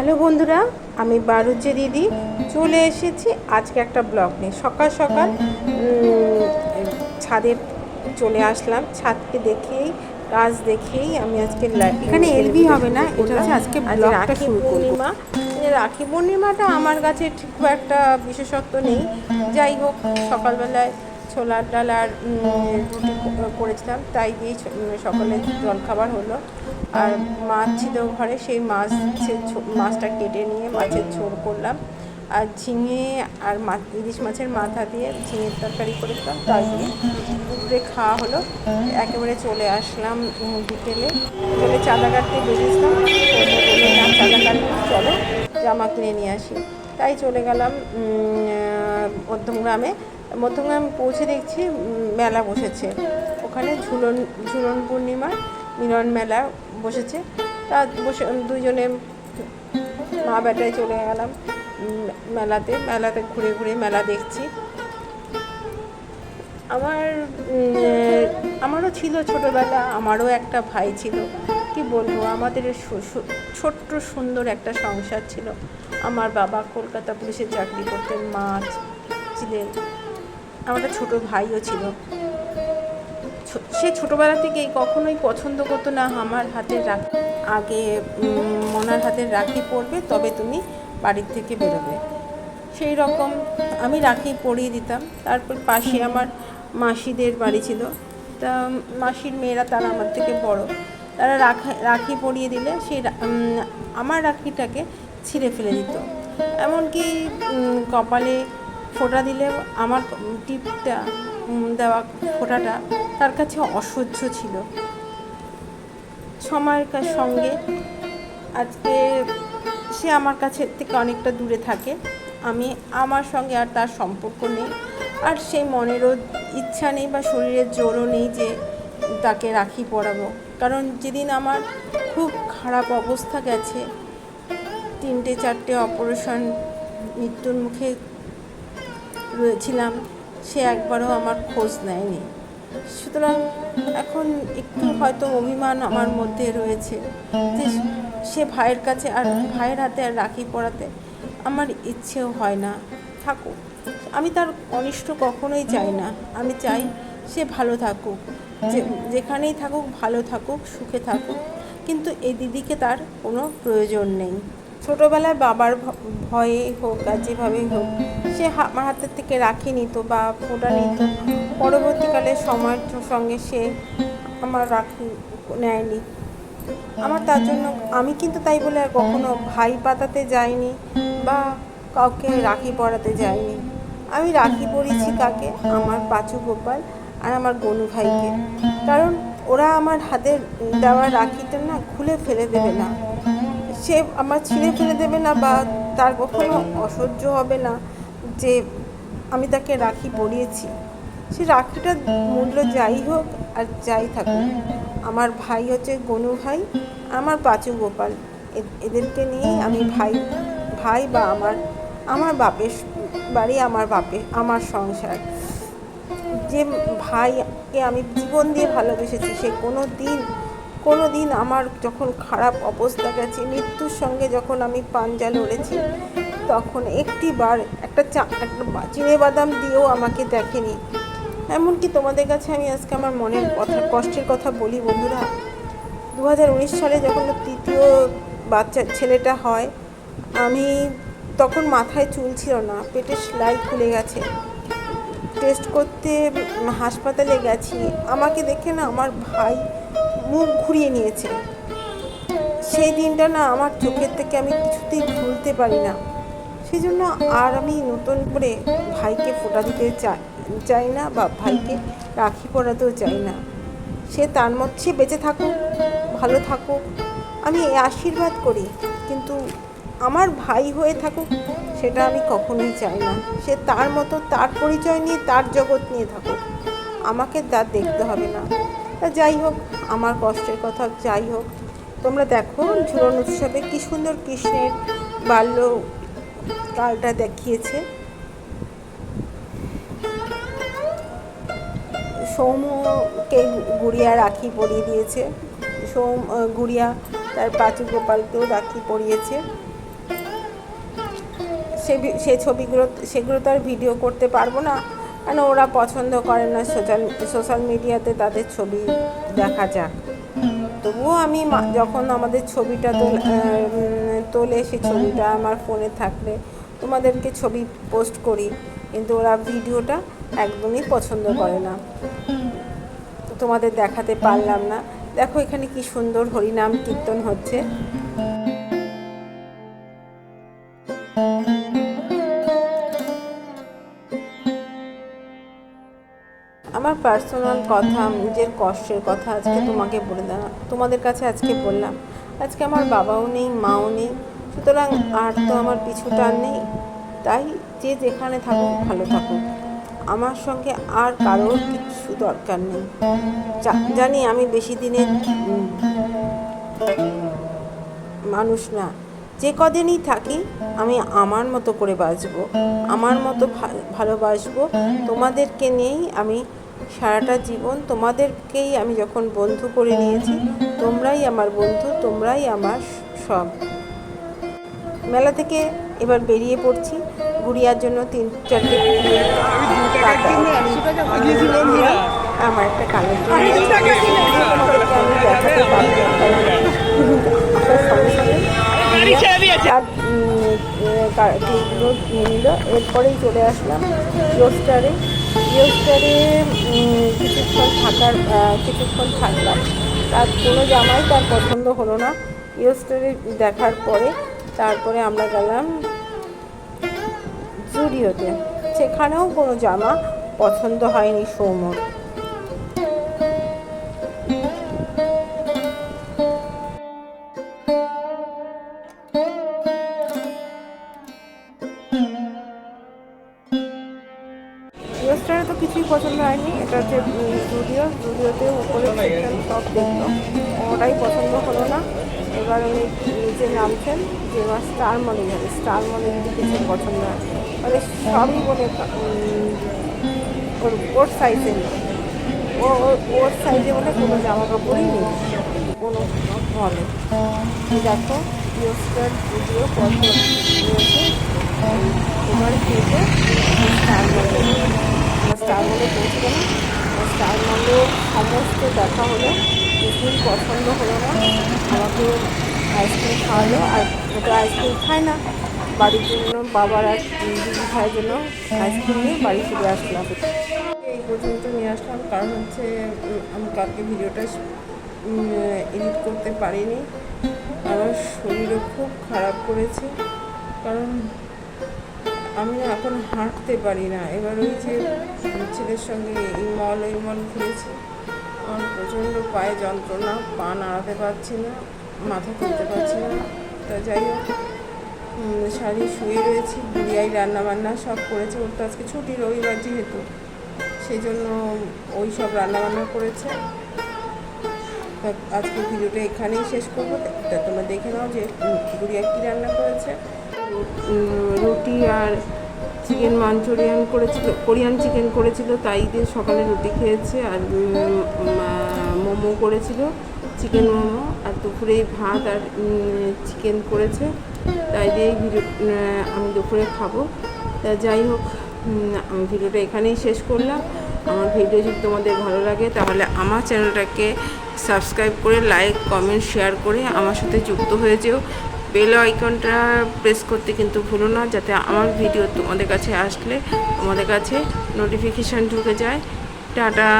Hello বন্ধুরা আমি বারুজ্জে দিদি। চলে এসেছি আজকে একটা ব্লগ নিয়ে। সকাল সকাল ছাদে চলে আসলাম। ছাদকে দেখেই গাছ দেখেই আমি আজকে এখানে এলবি হবে না, এটা হচ্ছে আজকে ব্লগটা রাখি শুরু পূর্ণিমা। রাখি পূর্ণিমাটা আমার কাছে ঠিক খুব একটা বিশেষত্ব নেই। যাই হোক সকালবেলায় ছোলার ডাল আর রুটি করেছিলাম তাই দিয়ে ছ- উম, সকালে জলখাবার হলো। আর মাছ ছিল ঘরে, সেই মাছের মাছটা কেটে নিয়ে মাছের ঝোল করলাম। আর ঝিঙে আর মাছ ইলিশ মাছের মাথা দিয়ে ঝিঙের তরকারি করেছিলাম তাই দিয়ে দুপুরে খাওয়া হলো। একেবারে চলে আসলাম বিকেলে। বিকেলে চাঁদা কাটতে বেরিয়েছিলাম। চাঁদা কাটতে চলো, জামা কিনে নিয়ে আসি। তাই চলে গেলাম মধ্যমগ্রামে। মধ্যমগ্রাম পৌঁছে দেখছি মেলা বসেছে। ওখানে ঝুলন ঝুলন পূর্ণিমা, মিলন মেলা। বসেছে। তা বসে দুজনে মা বেটায় চলে গেলাম মেলাতে। মেলাতে ঘুরে ঘুরে মেলা দেখছি। আমার আমারও ছিল ছোটোবেলা, আমারও একটা ভাই ছিল। কি বলব, আমাদের ছোট্ট সুন্দর একটা সংসার ছিল। আমার বাবা কলকাতা পুলিশে চাকরি করতেন, মা ছিলেন। আমার ছোটো ভাইও ছিল। সে ছোটোবেলা থেকেই কখনোই পছন্দ করতো না আমার হাতের রাখি আগে মনার হাতের রাখি পরবে তবে তুমি বাড়ির থেকে বেরোবে। সেই রকম আমি রাখি পরিয়ে দিতাম। তারপর পাশে আমার মাসিদের বাড়ি ছিল। তা মাসির মেয়েরা তারা আমার থেকে বড়। তারা রাখা রাখি পরিয়ে দিলে সেই আমার রাখিটাকে ছিঁড়ে ফেলে দিত। এমনকি কপালে ফোঁটা দিলে আমার টিপটা দেওয়া ফোঁটাটা তার কাছে অসহ্য ছিল। সময়ের সঙ্গে আজকে সে আমার কাছে থেকে অনেকটা দূরে থাকে। আমি আমার সঙ্গে আর তার সম্পর্ক নেই। আর সেই মনেরও ইচ্ছা নেই বা শরীরের জোরও নেই যে তাকে রাখি পরাবো। কারণ যেদিন আমার খুব খারাপ অবস্থা গেছে, তিনটে চারটে অপারেশন মৃত্যুর মুখে রয়েছিলাম সে একবারও আমার খোঁজ নেয়নি। সুতরাং এখন একটু হয়তো অভিমান আমার মধ্যে রয়েছে যে সে ভাইয়ের কাছে আর ভাইয়ের হাতে আর রাখি পরাতে আমার ইচ্ছেও হয় না। থাকুক, আমি তার অনিষ্ট কখনোই চাই না। আমি চাই সে ভালো থাকুক, যে যেখানেই থাকুক ভালো থাকুক, সুখে থাকুক, কিন্তু এই দিদিকে তার কোনো প্রয়োজন নেই। ছোটোবেলায় বাবার ভয়ে হোক আর যেভাবেই হোক, সে আমার হাতের থেকে রাখি নিত বা ফোঁটা নিত। পরবর্তীকালে সময়ের সঙ্গে সে আমার রাখি নেয়নি। আমার তার জন্য, আমি কিন্তু তাই বলে আর কখনো ভাই পাতাতে যাইনি বা কাউকে রাখি পরাতে যাইনি। আমি রাখি পরিয়েছি কাকে? আমার পাঁচু গোপাল আর আমার গনু ভাইকে। কারণ ওরা আমার হাতে দেওয়া রাখিটা না খুলে ফেলে দেবে না। সে আমার ছিঁড়ে ফেলে দেবে না বা তার কখনো অসহ্য হবে না যে আমি তাকে রাখি পরিয়েছি। সে রাখিটার মূল্য যাই হোক আর যাই থাকুক। আমার ভাই হচ্ছে গনু ভাই, আমার পাঁচু গোপাল। এদেরকে নিয়েই আমি ভাই ভাই বা আমার আমার বাপের বাড়ি, আমার বাপে, আমার সংসার। যে ভাইকে আমি জীবন দিয়ে ভালোবেসেছি সে কোনো দিন কোনো দিন আমার যখন খারাপ অবস্থা গেছে, মৃত্যুর সঙ্গে যখন আমি পাঞ্জা লড়েছি, তখন একটি বার একটা চা চিনে বাদাম দিয়েও আমাকে দেখেনি। এমনকি তোমাদের কাছে আমি আজকে আমার মনের কথা, কষ্টের কথা বলি বন্ধুরা। দু হাজার উনিশ সালে যখন তৃতীয় বাচ্চা, ছেলেটা হয়, আমি তখন মাথায় চুল ছিল না পেটে সেলাই খুলে গেছে। টেস্ট করতে হাসপাতালে গেছি। আমাকে দেখে না আমার ভাই মুখ ঘুরিয়ে নিয়েছে। সেই দিনটা না আমার চোখের থেকে আমি কিছুতেই ভুলতে পারি না। সেই জন্য আর আমি নতুন করে ভাইকে ফোটা দিতে চাই চাই না বা ভাইকে রাখি পরাতেও চাই না। সে তার মধ্যে বেঁচে থাকুক, ভালো থাকুক, আমি আশীর্বাদ করি। কিন্তু আমার ভাই হয়ে থাকুক, সেটা আমি কখনোই চাই না। সে তার মতো তার পরিচয় নিয়ে তার জগৎ নিয়ে থাকুক। আমাকে তার দেখতে হবে না। যাই হোক, আমার কষ্টের কথা যাই হোক। তোমরা দেখো ঝুলন উৎসবে কী সুন্দর কৃষ্ণের বাল্য কালটা দেখিয়েছে। সৌম্যকে গুড়িয়া রাখি পরিয়ে দিয়েছে। সৌম গুড়িয়া তার পাঁচু গোপালকেও রাখি পরিয়েছে। সে সেই ছবিগুলো, সেগুলো তো আর ভিডিও করতে পারব না। কেন ওরা পছন্দ করে না সোশ্যাল সোশ্যাল মিডিয়াতে তাদের ছবি দেখা যাক। তবুও আমি যখন আমাদের ছবিটা তোল তোলে, সে ছবিটা আমার ফোনে থাকলে তোমাদেরকে ছবি পোস্ট করি, কিন্তু ওরা ভিডিওটা একদমই পছন্দ করে না। তোমাদের দেখাতে পারলাম না। দেখো এখানে কি সুন্দর হরিনাম কীর্তন হচ্ছে। পার্সোনাল কথা নিজের কষ্টের কথা আজকে তোমাকে বলে দিলাম তোমাদের কাছে আজকে বললাম। আজকে আমার বাবাও নেই মাও নেই সুতরাং আর তো আমার পিছু টান নেই। তাই যে যেখানে থাকুক ভালো থাকুক। আমার সঙ্গে আর কারোর কিছু দরকার নেই। জানি আমি বেশি দিনের মানুষ না। যে কদিনই থাকি আমি আমার মতো করে বাঁচবো আমার মতো ভালোবাসবো। তোমাদেরকে নিয়েই আমি সারাটা জীবন তোমাদেরকেই আমি যখন বন্ধু করে নিয়েছি তোমরাই আমার বন্ধু তোমরাই আমার সব। মেলা থেকে এবার বেরিয়ে পড়ছি। গুড়িয়ার জন্য তিন চারটে আমার একটা দেখাতে পারব ক্লিপগুলো নিয়ে নিল এরপরেই চলে আসলাম রোস্টারে। রোস্টারে কিছুক্ষণ থাকার কিছুক্ষণ থাকলাম। তার কোনো জামাই তার পছন্দ হলো না। রোস্টারে দেখার পরে তারপরে আমরা গেলাম জুডিওতে। সেখানেও কোনো জামা পছন্দ হয়নি সৌম্যর এটা হচ্ছে স্টুডিও স্টুডিওতে উপরে section সব দেখল ওটাই পছন্দ হলো না। এবার উনি নিচে নামছেন যে এবার স্টার মলে যাবে স্টার মলে কিছু পছন্দ হয় মানে সবই বলে ওর ওর সাইজে ও ওর সাইজে বলে কোনো জামা কাপড়ই নেই। কোনো মলে দেখো ইয়োস্টার ভিডিও পছন্দ এবার খেতে স্টার মলে স্টার মলে পৌঁছে গেলাম। স্টার মলে সমস্ত দেখা হলো। কিছুই পছন্দ হলো না। আমাকে আইসক্রিম খাওয়ালো। আর ওটা আইসক্রিম খায় না। বাড়ির জন্য বাবার আর দিদি ভাইয়ের জন্য আইসক্রিম নিয়ে বাড়ি ফিরে আসলাম। এই পর্যন্ত নিয়ে আসলাম। কারণ হচ্ছে আমি কালকে ভিডিওটা এডিট করতে পারিনি। আমার শরীরও খুব খারাপ করেছে। কারণ আমি না এখন হাঁটতে পারি না। এবার ওই যে ছেলের সঙ্গে এই মল ওই মল ঘুরেছি আমার প্রচণ্ড পায়ে যন্ত্রণা, পা নাড়াতে পারছি না, মাথা তুলতে পারছি না। তা যাই হোক শাড়ি শুয়ে রয়েছি বিরিয়াই রান্না বান্না সব করেছে। ওর তো আজকে ছুটি, রবিবার যেহেতু সেই জন্য ওই সব রান্না বান্না করেছে। তা আজকে ভিডিওটা এখানেই শেষ করব। তা তোমরা দেখে নাও যে গুড়িয়া কী রান্না করেছে। রুটি আর চিকেন মাঞ্চুরিয়ান করেছিল, কোরিয়ান চিকেন করেছিল, তাই দিয়ে সকালে রুটি খেয়েছে আর মোমো করেছিল, চিকেন মোমো আর দুপুরে ভাত আর চিকেন করেছে, তাই দিয়ে ভিডিও আমি দুপুরে খাব। তা যাই হোক ভিডিওটা এখানেই শেষ করলাম। আমার ভিডিও যদি তোমাদের ভালো লাগে, তাহলে আমার চ্যানেলটাকে সাবস্ক্রাইব করে, লাইক, কমেন্ট, শেয়ার করে আমার সাথে যুক্ত হয়ে যেও। বেল আইকনটা প্রেস করতে কিন্তু ভুলো না, যাতে আমার ভিডিও তোমাদের কাছে আসলে তোমাদের কাছে নোটিফিকেশান ঢুকে যায়। টাটা!